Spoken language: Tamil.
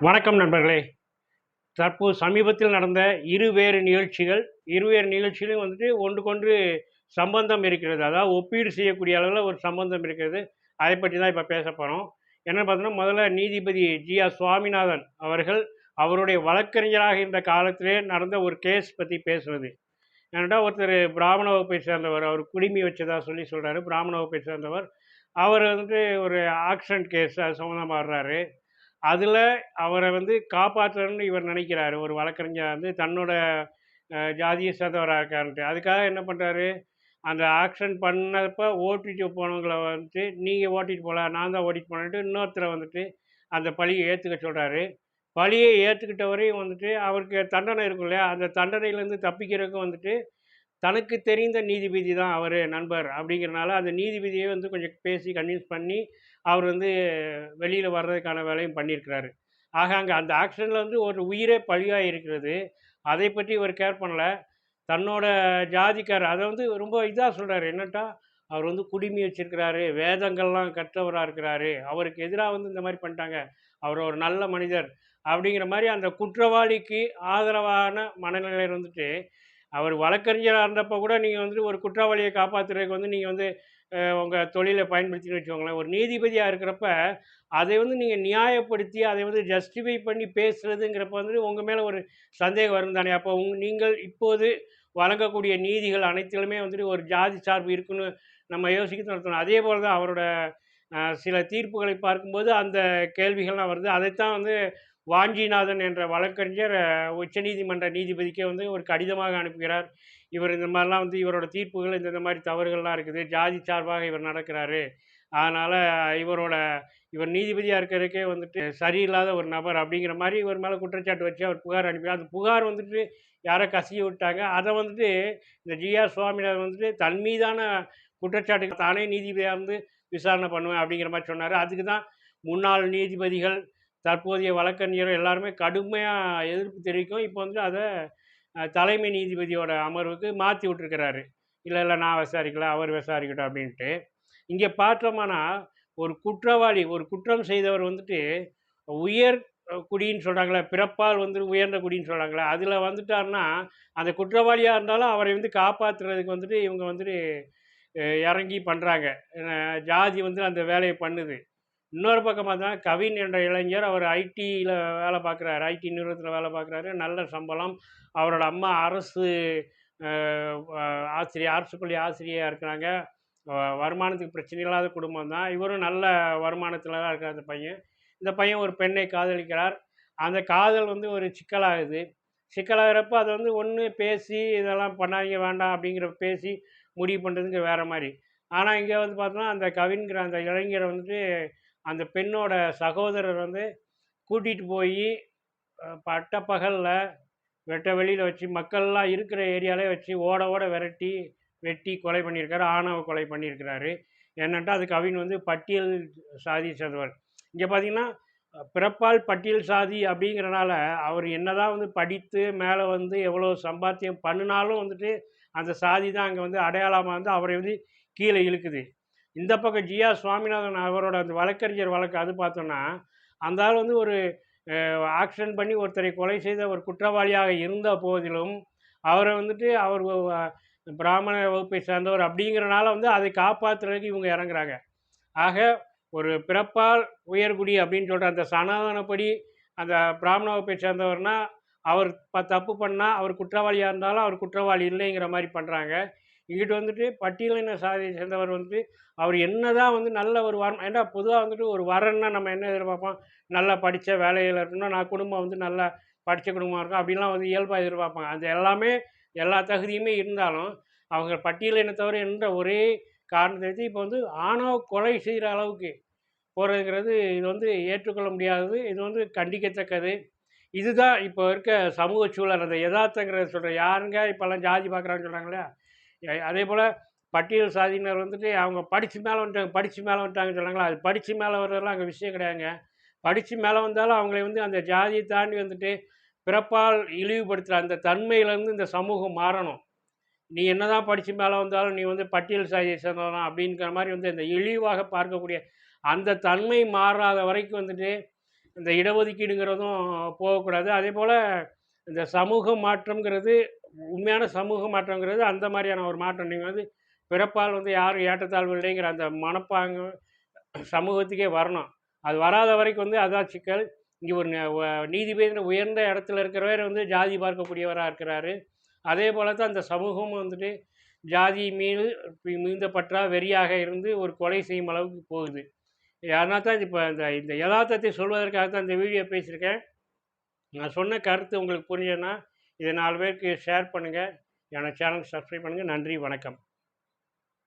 வணக்கம் நண்பர்களே. தற்போது சமீபத்தில் நடந்த இருவேறு நிகழ்ச்சிகள் இருவேறு நிகழ்ச்சிகளும் வந்துட்டு ஒன்றுக்கொன்று சம்பந்தம் இருக்கிறது. அதாவது ஒப்பீடு செய்யக்கூடிய அளவில் ஒரு சம்பந்தம் இருக்கிறது. அதை பற்றி தான் இப்போ பேச போகிறோம் என்னென்னு பார்த்தோன்னா முதல்ல நீதிபதி ஜி ஆர் சுவாமிநாதன் அவர்கள் அவருடைய வழக்கறிஞராக இருந்த காலத்திலே நடந்த ஒரு கேஸ் பற்றி பேசுவது ஏன்னா ஒருத்தர் பிராமண வகுப்பை சேர்ந்தவர் அவர் குடிமி வச்சதா சொல்லி சொல்கிறாரு பிராமண வகுப்பை சேர்ந்தவர். அவர் வந்துட்டு ஒரு ஆக்சிடென்ட் கேஸ் அது சம்மந்தமாக அதில் அவரை வந்து காப்பாற்றணும்னு இவர் நினைக்கிறாரு. ஒரு வழக்கறிஞர் வந்து தன்னோட ஜாதியை சேர்ந்தவராக இருக்காருன்ட்டு. அதுக்காக என்ன பண்ணுறாரு அந்த ஆக்ஷன் பண்ணப்போ ஓட்டிட்டு போனவங்களை வந்துட்டு நீங்கள் ஓட்டிட்டு போகலாம் நான் தான் ஓட்டிட்டு போனேன்ட்டு இன்னொருத்தரை வந்துட்டு அந்த பழியை ஏற்றுக்க சொல்கிறாரு பழியை ஏற்றுக்கிட்டவரையும் வந்துட்டு அவருக்கு தண்டனை இருக்கும் இல்லையா? அந்த தண்டனையிலேருந்து தப்பிக்கிறதுக்கும் வந்துட்டு தனக்கு தெரிந்த நீதிபதி தான் அவர் நண்பர் அப்படிங்கிறனால அந்த நீதிபதியை வந்து கொஞ்சம் பேசி கன்வின்ஸ் பண்ணி அவர் வந்து வெளியில் வர்றதுக்கான வேலையும் பண்ணியிருக்கிறாரு. ஆக அங்கே அந்த ஆக்சிடெண்ட்டில் வந்து ஒரு உயிரே பழியாக இருக்கிறது. அதை பற்றி இவர் கேர் பண்ணல. தன்னோட ஜாதிக்கார் அதை வந்து ரொம்ப இதாக சொல்கிறாரு என்னட்டா? அவர் வந்து குடிமி வச்சிருக்கிறாரு வேதங்கள்லாம் கற்றவராக இருக்கிறாரு. அவருக்கு எதிராக வந்து இந்த மாதிரி பண்ணிட்டாங்க. அவர் ஒரு நல்ல மனிதர் அப்படிங்கிற மாதிரி அந்த குற்றவாளிக்கு ஆதரவான மனநிலையில் வந்துட்டு அவர் வழக்கறிஞராக இருந்தப்போ கூட நீங்கள் வந்துட்டு ஒரு குற்றவாளியை காப்பாற்றுறதுக்கு வந்து நீங்கள் வந்து உங்கள் தொழிலை பயன்படுத்தின்னு வச்சுக்கோங்களேன். ஒரு நீதிபதியாக இருக்கிறப்ப அதை வந்து நீங்கள் நியாயப்படுத்தி அதை வந்து ஜஸ்டிஃபை பண்ணி பேசுகிறதுங்கிறப்ப வந்து உங்கள் மேலே ஒரு சந்தேகம் வரும் தானே. அப்போ உங் நீங்கள் இப்போது வழங்கக்கூடிய நீதிகள் அனைத்திலுமே வந்துட்டு ஒரு ஜாதி சார்பு இருக்குன்னு நம்ம யோசிக்க நடத்தணும் அதே போல் தான் அவரோட சில தீர்ப்புகளை பார்க்கும்போது அந்த கேள்விகள்லாம் வருது. அதைத்தான் வந்து வாஞ்சிநாதன் என்ற வழக்கறிஞர் உச்சநீதிமன்ற நீதிபதிக்கே வந்து ஒரு கடிதமாக அனுப்புகிறார். இவர் இந்த மாதிரிலாம் வந்து இவரோட தீர்ப்புகள் இந்த இந்த மாதிரி தவறுகள்லாம் இருக்குது. ஜாதி சார்பாக இவர் நடக்கிறாரு. அதனால் இவரோட இவர் நீதிபதியாக இருக்கிறதுக்கே வந்துட்டு சரியில்லாத ஒரு நபர் அப்படிங்கிற மாதிரி இவர் மேலே குற்றச்சாட்டு வச்சு அவர் புகார் அனுப்பினார். அந்த புகார் வந்துட்டு யாரோ கசிய விட்டாங்க. அதை வந்துட்டு இந்த ஜிஆர் சுவாமிநாதன் வந்துட்டு தன் மீதான குற்றச்சாட்டுக்கு தானே நீதிபதியாக இருந்து விசாரணை பண்ணுவேன் அப்படிங்கிற மாதிரி சொன்னார். அதுக்கு தான் முன்னாள் நீதிபதிகள் தற்போதைய வழக்கறிஞர் எல்லாருமே கடுமையாக எதிர்ப்பு தெரிவிக்கும் இப்போ வந்து அதை தலைமை நீதிபதியோட அமர்வுக்கு மாற்றி விட்டுருக்கிறாரு. இல்லை இல்லை நான் விசாரிக்கல அவர் விசாரிக்கட்டும் அப்படின்ட்டு. இங்கே பார்த்தோம்னா ஒரு குற்றவாளி ஒரு குற்றம் செய்தவர் வந்துட்டு உயர் குடின்னு சொல்கிறாங்களே பிறப்பால் வந்து உயர்ந்த குடின்னு சொல்கிறாங்களே அதில் வந்துட்டாருன்னா அந்த குற்றவாளியாக இருந்தாலும் அவரை வந்து காப்பாற்றுறதுக்கு வந்துட்டு இவங்க வந்துட்டு இறங்கி பண்ணுறாங்க ஜாதி வந்து அந்த வேலையை பண்ணுது. இன்னொரு பக்கம் பார்த்தா கவின் என்ற இளைஞர் அவர் ஐடியில் வேலை பார்க்குறாரு. ஐடி நிறுவனத்தில் வேலை பார்க்குறாரு. நல்ல சம்பளம். அவரோட அம்மா அரசு ஆசிரியர் அரசு பள்ளி ஆசிரியராக இருக்கிறாங்க. வருமானத்துக்கு பிரச்சனை இல்லாத குடும்பம் தான். இவரும் நல்ல வருமானத்தில் தான் இருக்கிறார் அந்த பையன். இந்த பையன் ஒரு பெண்ணை காதலிக்கிறார். அந்த காதல் வந்து ஒரு சிக்கலாகுது. சிக்கலாகிறப்ப அதை வந்து ஒன்று பேசி இதெல்லாம் பண்ணாதீங்க வேண்டாம் அப்படிங்கிற பேசி முடிவு பண்ணுறதுங்க வேறு மாதிரி. ஆனால் இங்கே வந்து பார்த்தோன்னா அந்த கவின்கிற அந்த இளைஞரை வந்துட்டு அந்த பெண்ணோட சகோதரர் வந்து கூட்டிகிட்டு போய் பட்டப்பகலில் வெட்ட வெளியில் வச்சு மக்கள்லாம் இருக்கிற ஏரியாலே வச்சு ஓட ஓட விரட்டி வெட்டி கொலை பண்ணியிருக்காரு ஆணவ கொலை பண்ணியிருக்கிறாரு. என்னட்டா அது கவின் வந்து பட்டியல் சாதி சேர்ந்தவர். இங்கே பார்த்தீங்கன்னா பிறப்பால் பட்டியல் சாதி அப்படிங்கிறனால அவர் என்னதான் வந்து படித்து மேலே வந்து எவ்வளோ சம்பாத்தியம் பண்ணினாலும் வந்துட்டு அந்த சாதி தான் அங்கே வந்து அடையாளமாக வந்து அவரை வந்து கீழே இழுக்குது. இந்த பக்கம் ஜியா சுவாமிநாதன் அவரோட அந்த வழக்கறிஞர் வழக்கு அது பார்த்தோன்னா அந்த ஆள் வந்து ஒரு ஆக்ஷன் பண்ணி ஒருத்தரை கொலை செய்த ஒரு குற்றவாளியாக இருந்த போதிலும் அவரை வந்துட்டு அவர் பிராமண வகுப்பை சேர்ந்தவர் அப்படிங்கிறனால வந்து அதை காப்பாற்றுறதுக்கு இவங்க இறங்குறாங்க. ஆக ஒரு பிறப்பால் உயர்குடி அப்படின்னு சொல்கிற அந்த சனாதனப்படி அந்த பிராமண வகுப்பை சேர்ந்தவர்னா அவர் ப தப்பு பண்ணால் அவர் குற்றவாளியாக இருந்தாலும் அவர் குற்றவாளி இல்லைங்கிற மாதிரி பண்ணுறாங்க இங்கிட்டு வந்துட்டு பட்டியலின சாதியை சேர்ந்தவர் வந்துட்டு அவர் என்ன தான் வந்து நல்ல ஒரு வரம் ஏன்னா பொதுவாக வந்துட்டு ஒரு வரன்னா நம்ம என்ன எதிர்பார்ப்போம்? நல்லா படித்த வேலையில் இருக்கணும் நான் குடும்பம் வந்து நல்லா படித்த குடும்பமாக இருக்கும் அப்படிலாம் வந்து இயல்பாக எதிர்பார்ப்பாங்க. அது எல்லாமே எல்லா தகுதியுமே இருந்தாலும் அவங்க பட்டியலினத்தவர் என்ற ஒரே காரணத்தை வச்சு இப்போ வந்து ஆணவ கொலை செய்கிற அளவுக்கு போகிறதுங்கிறது இது வந்து ஏற்றுக்கொள்ள முடியாதது இது வந்து கண்டிக்கத்தக்கது. இதுதான் இப்போ இருக்க சமூக சூழல் அந்த யதார்த்தங்கிறத சொல்கிறேன் யாருங்க இப்போல்லாம் ஜாதி பார்க்குறாங்கன்னு சொல்கிறாங்களே அதே போல் பட்டியல் சாதியினர் வந்துட்டு அவங்க படித்து மேலே வந்துட்டாங்க படித்து மேலே வந்துட்டாங்கன்னு சொன்னாங்களா அது படித்து மேலே வர்றதெல்லாம் அங்கே விஷயம் கிடையாதுங்க. படித்து மேலே வந்தாலும் அவங்களை வந்து அந்த ஜாதியை தாண்டி வந்துட்டு பிறப்பால் இழிவுபடுத்துகிற அந்த தன்மையிலேருந்து இந்த சமூகம் மாறணும். நீ என்னதான் படித்து மேலே வந்தாலும் நீ வந்து பட்டியல் சாதியை சேர்ந்தவனா அப்படிங்கிற மாதிரி வந்து இந்த இழிவாக பார்க்கக்கூடிய அந்த தன்மை மாறாத வரைக்கும் வந்துட்டு இந்த இடஒதுக்கீடுங்கிறதும் போகக்கூடாது. அதே போல் இந்த சமூக மாற்றம்ங்கிறது உண்மையான சமூக மாற்றங்கிறது அந்த மாதிரியான ஒரு மாற்றம். நீங்கள் வந்து பிறப்பால் வந்து யாரும் ஏற்றத்தாழ்வு இல்லைங்கிற அந்த மனப்பாங்க சமூகத்துக்கே வரணும். அது வராத வரைக்கும் வந்து அதான் சிக்கல் இங்கே ஒரு ந- நீதிபதி உயர்ந்த இடத்துல இருக்கிறவர் வந்து ஜாதி பார்க்கக்கூடியவராக இருக்கிறாரு. அதே போல் தான் அந்த சமூகமும் வந்துட்டு ஜாதி மீது மிகுந்த பற்றா வெறியாக இருந்து ஒரு கொலை செய்யும் அளவுக்கு போகுது. அதனால் தான் இப்போ இந்த இந்த யதார்த்தத்தை சொல்வதற்காக தான் இந்த வீடியோ பேசியிருக்கேன். நான் சொன்ன கருத்து உங்களுக்கு புரிஞ்சதுன்னா இதை நாலு பேருக்கு ஷேர் பண்ணுங்கள் என்னோட சேனல் சப்ஸ்கிரைப் பண்ணுங்கள் நன்றி வணக்கம்.